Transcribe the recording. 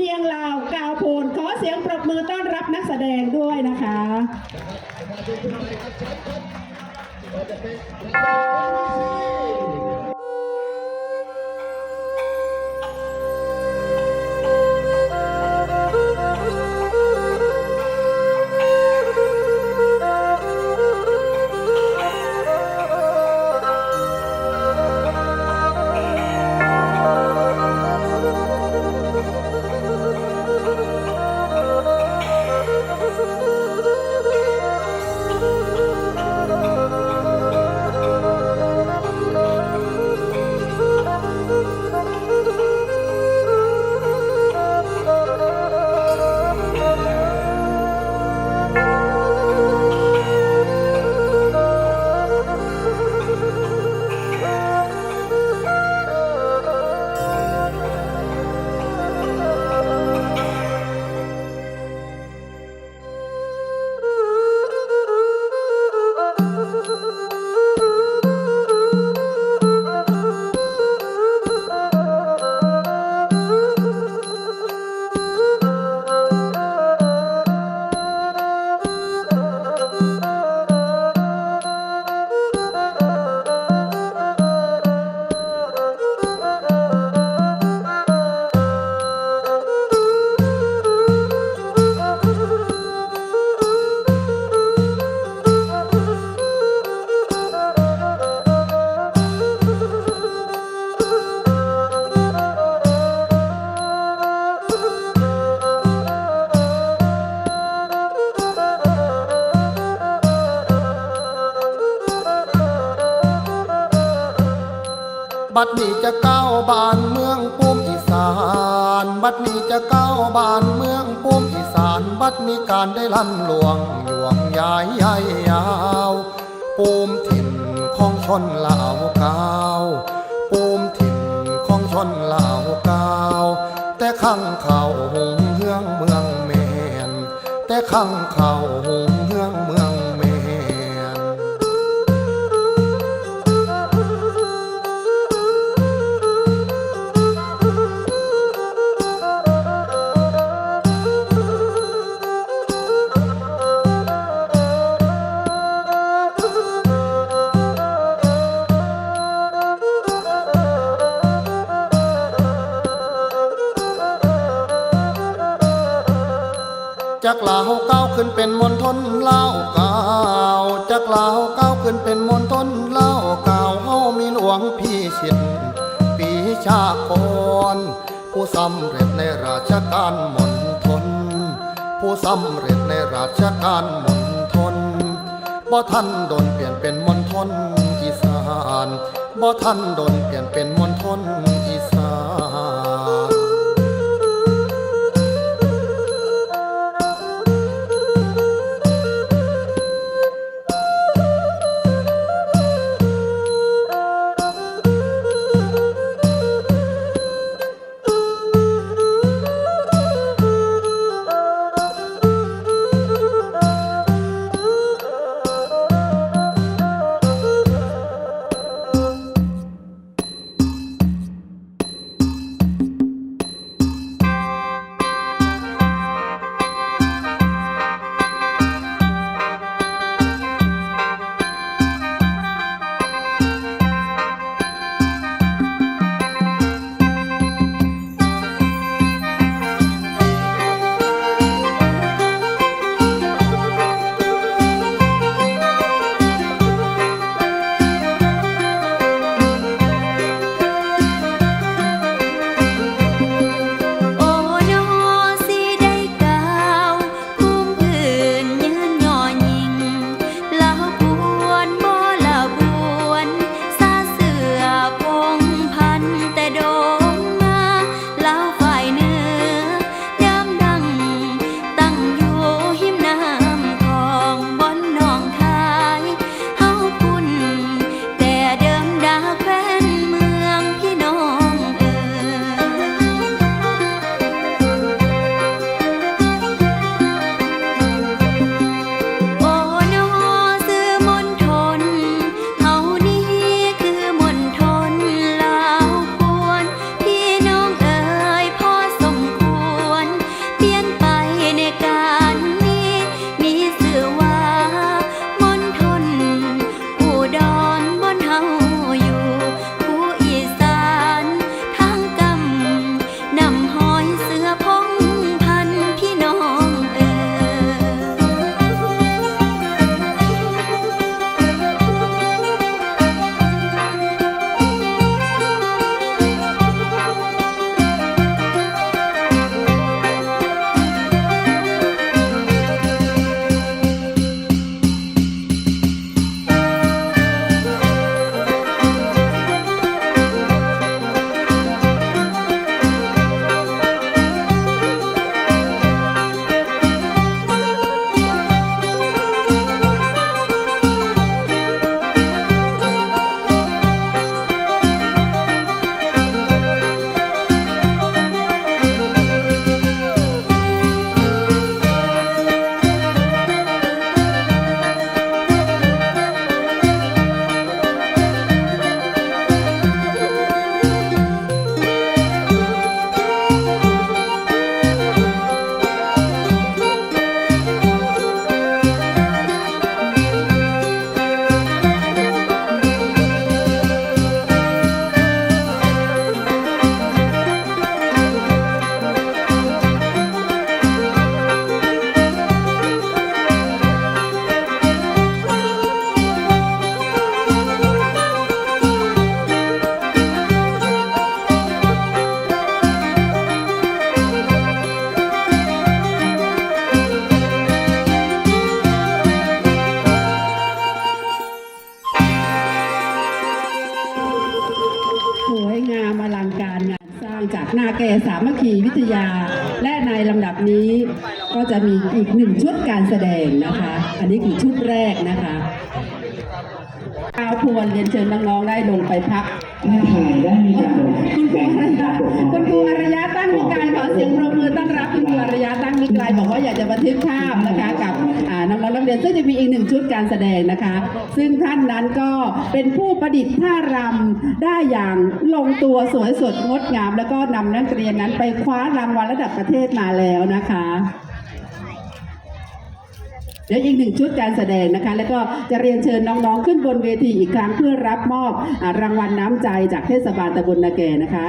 มียงลาวกาวโพนขอเสียงปรบมือต้อนรับนักแสดงด้วยนะคะ บัดนี้จะก้าวบานเมืองปุ้มอีสาน บัดนี้จะก้าวบานเมืองปุ้มอีสาน บัดมีการได้ลั่นหลวงหยวงยายใหญ่ยาวปูมถิ่นของชนลาวกาวปูมถิ่นของชนลาวกาวแต่ข้างเขาหงเฮืองเมืองเมนแต่ข้างเขาหงเฮืองเมือง จากลาวก้าวขึ้นเป็นมณฑลลาวกาวจากลาวก้าวขึ้นเป็นมณฑลลาวกาวเฮามีหลวงพี่ชิดปีชาครผู้สำเร็จในราชการมณฑลผู้สำเร็จในราชการมณฑลบ่ท่านโดนเปลี่ยนเป็นมณฑลอีสานบ่ท่านโดนเปลี่ยนเป็นมณฑลอีสาน สามัคคีวิทยา และในลำดับนี้ก็จะมีอีกหนึ่งชุดการแสดงนะคะ อันนี้คือชุดแรกนะคะเอาทวนเรียนเชิญน้องๆได้ลงไปพักถ้าถ่ายได้มีการลงคุณครูอารยาคุณครูอารยาตั้งมิกายขอเสียงปรบมือต้อนรับ คุณครูอารยาตั้งมิกายบอกว่าอยากจะบันทึกภาพนะคะกับน้องๆนักเรียนซึ่งจะมีอีกหนึ่งชุดการแสดงนะคะ ซึ่งท่านนั้นก็เป็นผู้ประดิษฐ์ท่ารำได้อย่างลงตัวสวยสดงดงาม แล้วก็นำนักเรียนนั้นไปคว้ารางวัลระดับประเทศมาแล้วนะคะเดี๋ยวอีกหนึ่งชุดการแสดงนะคะ แล้วก็จะเรียนเชิญน้องๆ ขึ้นบนเวทีอีกครั้งเพื่อรับมอบอรางวัลน้ำใจจากเทศบาลตำบลนาแกนะคะ